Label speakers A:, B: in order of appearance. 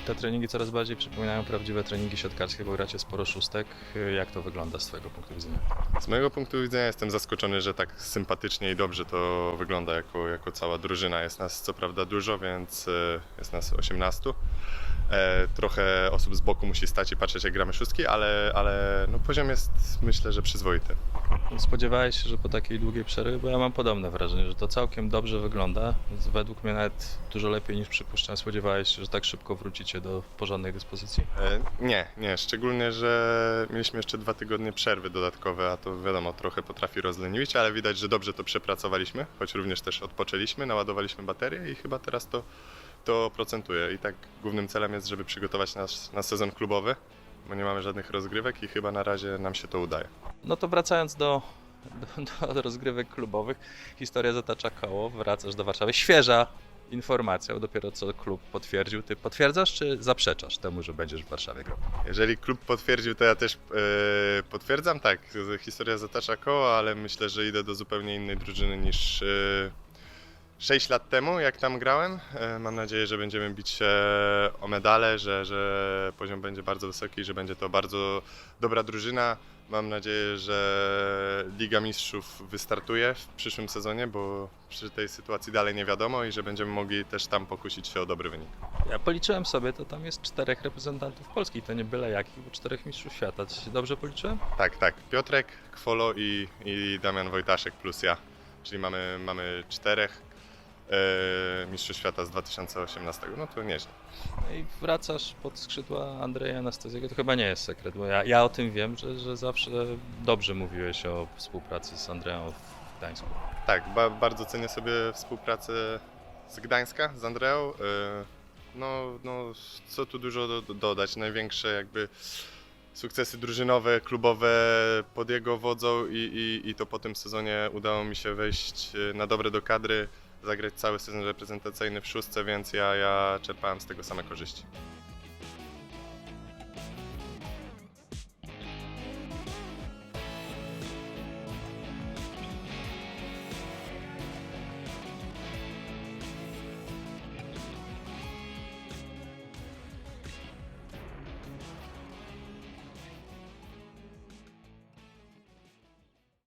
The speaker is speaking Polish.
A: Te, treningi coraz bardziej przypominają prawdziwe treningi siatkarskie, bo gracie sporo szóstek. Jak to wygląda z Twojego punktu widzenia?
B: Z mojego punktu widzenia jestem zaskoczony, że tak sympatycznie i dobrze to wygląda jako, jako cała drużyna. Jest nas co prawda dużo, więc e, jest nas 18. E, Trochę osób z boku musi stać i patrzeć jak gramy szóstki, ale, ale no poziom jest myślę, że przyzwoity.
A: Spodziewałeś się, że po takiej długiej przerwie, bo ja mam podobne wrażenie, że to całkiem dobrze wygląda. Według mnie nawet dużo lepiej niż przypuszczałem. Spodziewałeś się, że tak szybko wrócicie do porządnej dyspozycji?
B: E, Nie, nie, szczególnie, że mieliśmy jeszcze dwa tygodnie przerwy dodatkowe, a to wiadomo, trochę potrafi rozleniwić, ale widać, że dobrze to przepracowaliśmy, choć również też odpoczęliśmy, naładowaliśmy baterię i chyba teraz to, to procentuje. I tak głównym celem jest, żeby przygotować nas na sezon klubowy, bo nie mamy żadnych rozgrywek i chyba na razie nam się to udaje.
A: No to wracając do, do, do rozgrywek klubowych, historia zatacza koło, wracasz do Warszawy. Świeża informacja, bo dopiero co klub potwierdził. Ty potwierdzasz czy zaprzeczasz temu, że będziesz w Warszawie grał?
B: Jeżeli klub potwierdził, to ja też e, potwierdzam, tak, historia zatacza koło, ale myślę, że idę do zupełnie innej drużyny niż e, 6 lat temu, jak tam grałem. E, mam nadzieję, że będziemy bić się o medale, że, że poziom będzie bardzo wysoki, że będzie to bardzo dobra drużyna. Mam nadzieję, że Liga Mistrzów wystartuje w przyszłym sezonie, bo przy tej sytuacji dalej nie wiadomo i że będziemy mogli też tam pokusić się o dobry wynik.
A: Ja policzyłem sobie, to tam jest czterech reprezentantów Polski, to nie byle jakich, bo czterech mistrzów świata. Czy się dobrze policzyłem?
B: Tak, tak. Piotrek, Kwolo i, i Damian Wojtaszek plus ja. Czyli mamy, mamy czterech mistrzów świata z 2018. No to nieźle.
A: No i wracasz pod skrzydła Andrzeja Anastazjego. To chyba nie jest sekret, bo ja, ja o tym wiem, że, że zawsze dobrze mówiłeś o współpracy z Andreą w Gdańsku.
B: Tak, ba, bardzo cenię sobie współpracę z Gdańska, z Andreą. E, no, no, co tu dużo do, do, dodać. Największe jakby sukcesy drużynowe, klubowe pod jego wodzą i, i, i to po tym sezonie udało mi się wejść e, na dobre do kadry, zagrać cały sezon reprezentacyjny w szóstce, więc ja, ja czerpałem z tego same korzyści.